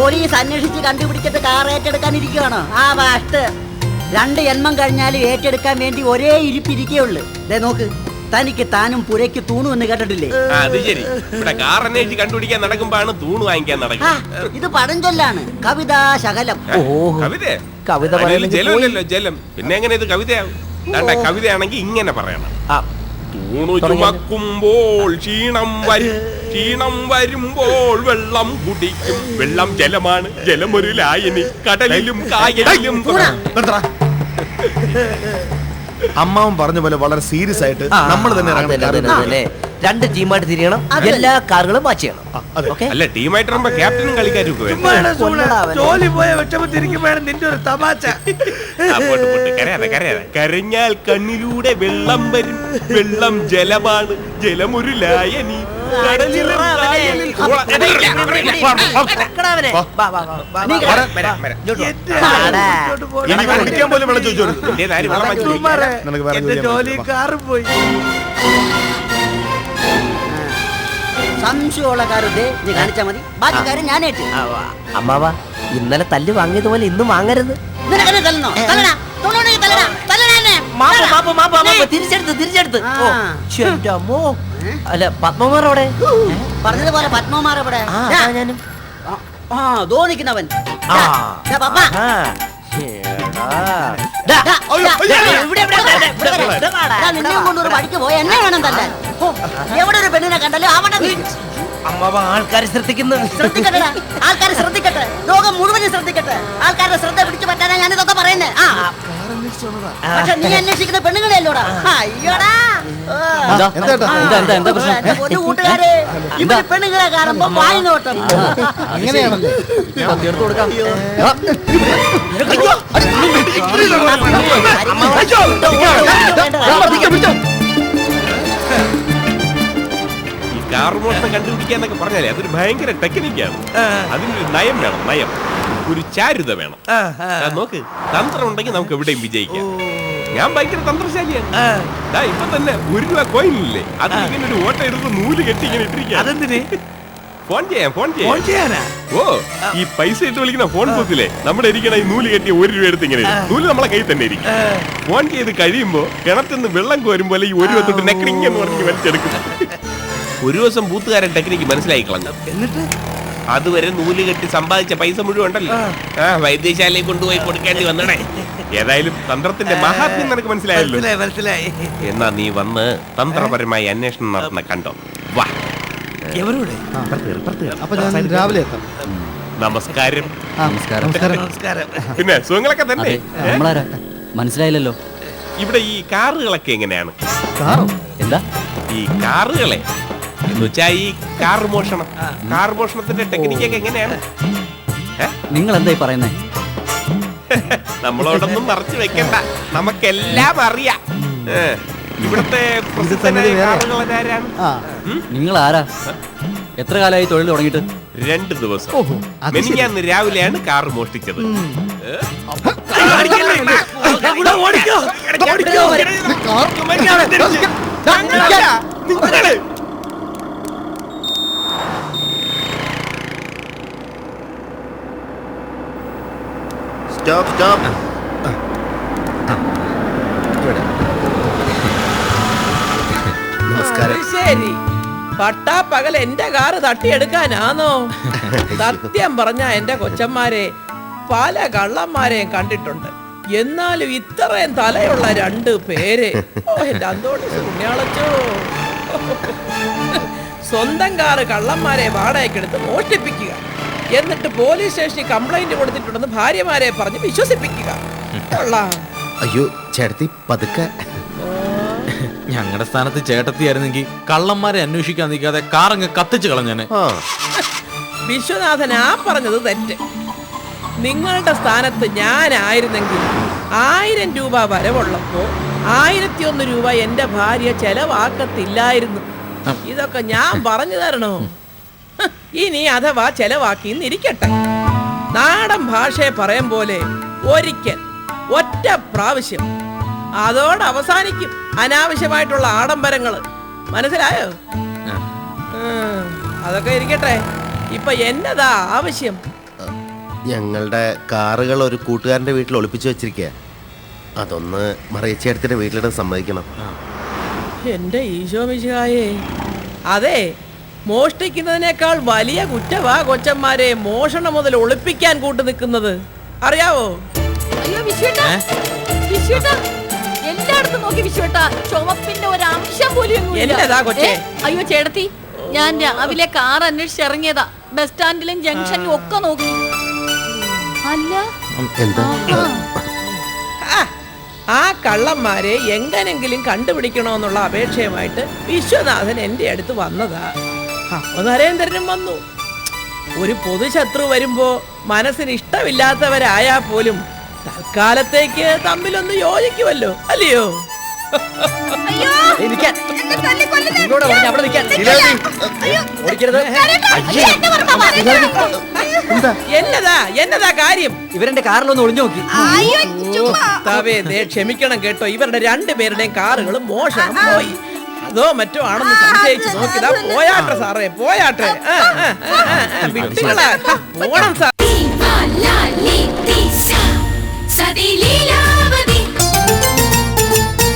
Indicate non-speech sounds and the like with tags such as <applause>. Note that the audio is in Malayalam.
പോലീസ് അന്വേഷിച്ച് കണ്ടുപിടിച്ചിട്ട് കാർ ഏറ്റെടുക്കാൻ ഇരിക്കുകയാണോ ആ വാഷ്ട്. രണ്ട് ജന്മം കഴിഞ്ഞാലും ഏറ്റെടുക്കാൻ വേണ്ടി ഒരേ ഇരിപ്പിരിക്കുകയുള്ളു ദേ നോക്ക് തനിക്ക് താനും പുരയ്ക്ക് തൂണു എന്ന് കേട്ടിട്ടില്ലേ? അത് ശരി. ഇവിടെ കാർ അന്വേഷിച്ച് കണ്ടുപിടിക്കാൻ നടക്കുമ്പോഴാണ് തൂണ് വാങ്ങിക്കാൻ നടക്കുന്നത്. ഇത് പഴഞ്ചൊല്ലാണ്. കവിതാ ശകലം. കവിത കവിത ജലമില്ലല്ലോ ജലം പിന്നെ എങ്ങനെ ഇത് കവിതയാവും? കവിതയാണെങ്കിൽ ഇങ്ങനെ പറയണം. തൂണു ചുമക്കുമ്പോൾ ക്ഷീണം വരും. ക്ഷീണം വരുമ്പോൾ വെള്ളം കുടിക്കും. വെള്ളം ജലമാണ്. ജലമൊരു ലായനി കടലിലും കായലിലും. അമ്മാവൻ പറഞ്ഞ പോലെ വളരെ സീരിയസ് ആയിട്ട് നമ്മൾ തന്നെ ഇറങ്ങണം. രണ്ട് ടീമായിട്ട് തിരിയണം. എല്ലാ കാറുകളും വാച്ച് ചെയ്യണം. ആ, അതെ. ഓക്കെ? അല്ല ടീമായിട്ട് ഇറങ്ങുമ്പോ ക്യാപ്റ്റനും കളിക്കാരും ഒക്കെ വേണം സൂള. ജോലി പോയ വിഷമത്തിരിക്കുമ്പോഴാണ് നിന്റെ ഒരു തമാശ. ആ, പോട്ട് പോട്ട്. കരയാതെ കരയാതെ. കരഞ്ഞാൽ കണ്ണിലൂടെ വെള്ളം വരും. വെള്ളം ജലമാണ്. ജലമൊരു ലായനി ജോലി പോയി. സംശയമുള്ള നീ കാണിച്ചാ മതി. ബാക്കി കാര്യം. അമ്മാവാ ഇന്നലെ തല്ല് വാങ്ങിയതുപോലെ ഇന്നും വാങ്ങരുത്. നിനക്കെന്നെ തല്ലണോ തല്ലണ എന്നെ. മാപ്പ്. മാപ്പ് മാപ്പ് മാപ്പ്. തിരിച്ചെടുത്ത് തിരിച്ചെടുത്ത്. ഓ ആ. അമ്മോ. അല്ല പത്മമാർ അവിടെ? പറഞ്ഞതുപോലെ പത്മമാർ ഇവിടെ. ഞാനും. ആ, തോന്നിക്കുന്നവൻ കൊണ്ടൊരു വഴിക്ക് പോയി എന്നെ വേണം തല്ലാൻ. എവിടെ ഒരു പെണ്ണിനെ കണ്ടല്ലോ? അവിടെ നിൽക്ക്. അമ്മാവ ആൾക്കാർ ശ്രദ്ധിക്കുന്നു ശ്രദ്ധിക്കട്ടെ ആൾക്കാർ ശ്രദ്ധിക്കട്ടെ. ലോകം മുഴുവനും ശ്രദ്ധിക്കട്ടെ. ആൾക്കാരുടെ ശ്രദ്ധ പിടിച്ചു പക്ഷെ നീ അന്വേഷിക്കുന്ന പെണ്ണുങ്ങളെ അല്ലോടാ അയ്യോടാ. കൂട്ടുകാരെ ഇവർ പെണ്ണുങ്ങളെ കാണുമ്പോ വായി നോട്ടം. അങ്ങനെയാണല്ലേ? കണ്ടുപിടിക്കാന്നൊക്കെ പറഞ്ഞാലേ അതൊരു ഭയങ്കര ടെക്നിക്കാണ് അതിനൊരു നയം വേണം നയം. ഒരു ചാരുത വേണം. നോക്ക് തന്ത്രം ഉണ്ടെങ്കിൽ നമുക്ക് എവിടെയും വിജയിക്കാം. ഞാൻ ഭയങ്കര തന്ത്രശാലിയാണ്. ദാ ഇപ്പൊ തന്നെ ഒരു രൂപ കോയിൻ ഇല്ലേ? അത് ഇങ്ങനെ ഒരു ഓട്ട എടുത്ത് നൂൽ കെട്ടി ഇങ്ങനെ ഇട്ടിരിക്കുക ഫോൺ ചെയ്യാം ഫോൺ ഫോൺ ചെയ്യാം ചെയ്യാനാ? ഓ ഈ പൈസ ഇട്ട് വിളിക്കുന്ന ഫോൺ ബുക്കിലെ നമ്മുടെ ഇരിക്കണ ഈ നൂൽ കെട്ടി ഒരു രൂപ എടുത്ത് ഇങ്ങനെ. നൂൽ നമ്മളെ കയ്യിൽ തന്നെ ഇരിക്കും. ഫോൺ ചെയ്ത് കഴിയുമ്പോ നിന്ന് വെള്ളം കോരും പോലെ ഈ ഒരു തൊട്ട് നെക്രിങ് എന്ന് പറഞ്ഞ് വലിച്ചെടുക്കും. <laughs> ഒരു ദിവസം ബൂത്തുകാരൻ ടെക്നിക്ക് മനസ്സിലായി കളഞ്ഞു. എന്നിട്ട്? അതുവരെ നൂൽ കെട്ടി സമ്പാദിച്ച പൈസ മുഴുവൻ ഉണ്ടല്ലോ. ആ. വൈദ്യശാലയിൽ കൊണ്ടുപോയി കൊടുക്കേണ്ടി വന്നടേ ഏതായാലും തന്ത്രത്തിന്റെ മഹാത്മ്യം നിനക്ക് മനസ്സിലായല്ലോ. മനസ്സിലായി എന്നാ നീ വന്ന് തന്ത്രപരമായി അന്വേഷണം നടത്തുന്ന കണ്ടോ? വാ. എവരോടെ? അപ്പൊ ഞാൻ രാവിലെ എത്താം. നമസ്കാരം. നമസ്കാരം. നമസ്കാരം പിന്നെ സുഖങ്ങളൊക്കെ തന്നെ? നമ്മളാരാ? മനസ്സിലായില്ലല്ലോ. ഇവിടെ ഈ കാറുകളൊക്കെ എങ്ങനെയാണ്? കാറോ? എന്താ? ഈ കാറുകളെ എന്ന് വെച്ചാ ഈ കാർ മോഷണം. കാർ മോഷണത്തിന്റെ ടെക്നിക്കൊക്കെ എങ്ങനെയാണ്? നിങ്ങൾ എന്തായി പറയുന്നേ? നമ്മളോടൊന്നും മറച്ചു വെക്കണ്ട. നമുക്കെല്ലാം അറിയാം. ഇവിടുത്തെ നിങ്ങൾ ആരാ എത്ര കാലമായി തൊഴിൽ തുടങ്ങിട്ട് രണ്ട് ദിവസം. എനിക്ക് അന്ന് ശരി. മെനിഞ്ഞാന്ന് രാവിലെയാണ് കാർ മോഷ്ടിച്ചത്. ഓടിക്കോ? സ്റ്റോപ്പ് സ്റ്റോപ്പ് നമസ്കാരം. അത് ശരി. പട്ടാ പകൽ എന്റെ കാറ് തട്ടിയെടുക്കാനാന്നോ? <laughs> സത്യം പറഞ്ഞ എന്റെ കൊച്ചന്മാരെ പല കള്ളന്മാരെയും കണ്ടിട്ടുണ്ട്. എന്നാലും ഇത്രയും തലയുള്ള രണ്ട് പേര്. ഓ എന്റെ അന്തോണി പുണ്യാളച്ചോ <laughs> സ്വന്തം കാറ് കള്ളന്മാരെ വാടകയ്ക്കെടുത്ത് മോഷ്ടിപ്പിക്കുക. എന്നിട്ട് പോലീസ് സ്റ്റേഷനിൽ കംപ്ലൈന്റ് കൊടുത്തിട്ടുണ്ടെന്ന് ഭാര്യമാരെ പറഞ്ഞ് വിശ്വസിപ്പിക്കുക. അയ്യോ ചേട്ടത്തി പതുക്കെ. ഞങ്ങളുടെ സ്ഥാനത്ത് ചേട്ടത്തിയായിരുന്നെങ്കിൽ കള്ളന്മാരെ അന്വേഷിക്കാൻ നിൽക്കാതെ കാറങ്ങ് കത്തിച്ചു കളഞ്ഞനെ. വിശ്വനാഥൻ ആ പറഞ്ഞത് തെറ്റ്. നിങ്ങളുടെ സ്ഥാനത്ത് ഞാനായിരുന്നെങ്കിൽ ആയിരം രൂപ വരവുള്ളപ്പോ ആയിരത്തി ഒന്ന് രൂപ എന്റെ ഭാര്യ ചെലവാക്കത്തില്ലായിരുന്നു. ഇതൊക്കെ ഞാൻ പറഞ്ഞു തരണോ? ഇനി അഥവാ ചെലവാക്കിന്നിരിക്കട്ടെ. നാടൻ ഭാഷയെ പറയും പോലെ ഒരിക്കൽ ഒറ്റ പ്രാവശ്യം. അതോടെ അവസാനിക്കും അനാവശ്യമായിട്ടുള്ള ആഡംബരങ്ങൾ മനസ്സിലായോ? അതൊക്കെ ഇരിക്കട്ടെ. ഇപ്പൊ എന്നതാ ആവശ്യം? ഞങ്ങളുടെ കാറുകൾ ഒരു കൂട്ടുകാരന്റെ വീട്ടിൽ ഒളിപ്പിച്ചു വെച്ചിരിക്കുക അതൊന്ന് മറിയച്ചേട്ടത്തിന്റെ വീട്ടിലിടാൻ സമ്മതിക്കണം. എന്റെ ഈശോ മിശിഹായേ. അതെ മോഷ്ടിക്കുന്നതിനേക്കാൾ വലിയ കുറ്റവാ കൊച്ചന്മാരെ മോഷണം മുതൽ ഒളിപ്പിക്കാൻ കൂട്ടു നിൽക്കുന്നത്. അറിയാവോ? അയ്യോ വിശ്വേട്ടാ വിശ്വേട്ടാ എല്ലായിടത്തും നോക്കി വിശ്വേട്ടാ ചുമപ്പിന്റെ ഒരു അംശം പോലും. എന്നതാ കൊച്ചേ? അയ്യോ ചേട്ടത്തി ഞാൻ രാവിലെ കാർ അന്വേഷിച്ച് ഇറങ്ങിയതാ. ബസ് സ്റ്റാൻഡിലും ജംഗ്ഷനിലും ഒക്കെ നോക്കി. അല്ല? ആ കള്ളന്മാരെ എങ്ങനെങ്കിലും കണ്ടുപിടിക്കണമെന്നുള്ള അപേക്ഷയുമായിട്ട് വിശ്വനാഥൻ എന്റെ അടുത്ത് വന്നതാ. അപ്പൊ നരേന്ദ്രനും വന്നു. ഒരു പൊതുശത്രു വരുമ്പോ മനസ്സിന് ഇഷ്ടമില്ലാത്തവരായാ പോലും തൽക്കാലത്തേക്ക് തമ്മിലൊന്ന് യോജിക്കുമല്ലോ അല്ലയോ? അയ്യോ നിൽക്കാൻ പറഞ്ഞ അവിടെ ഓടിക്കരുത് എന്നതാ എന്നതാ കാര്യം? ഇവരെന്റെ കാറിലൊന്ന് ഒളിഞ്ഞു നോക്കി. ക്ഷമിക്കണം കേട്ടോ. ഇവരുടെ രണ്ടുപേരുടെയും കാറുകളും മോഷണം പോയി. അതോ മറ്റോ ആണെന്ന് സംശയിച്ച് നോക്കിതാ പോയാട്ടെ സാറേ പോയാട്ടെ വിട്ടുകളാ പോണം സാർ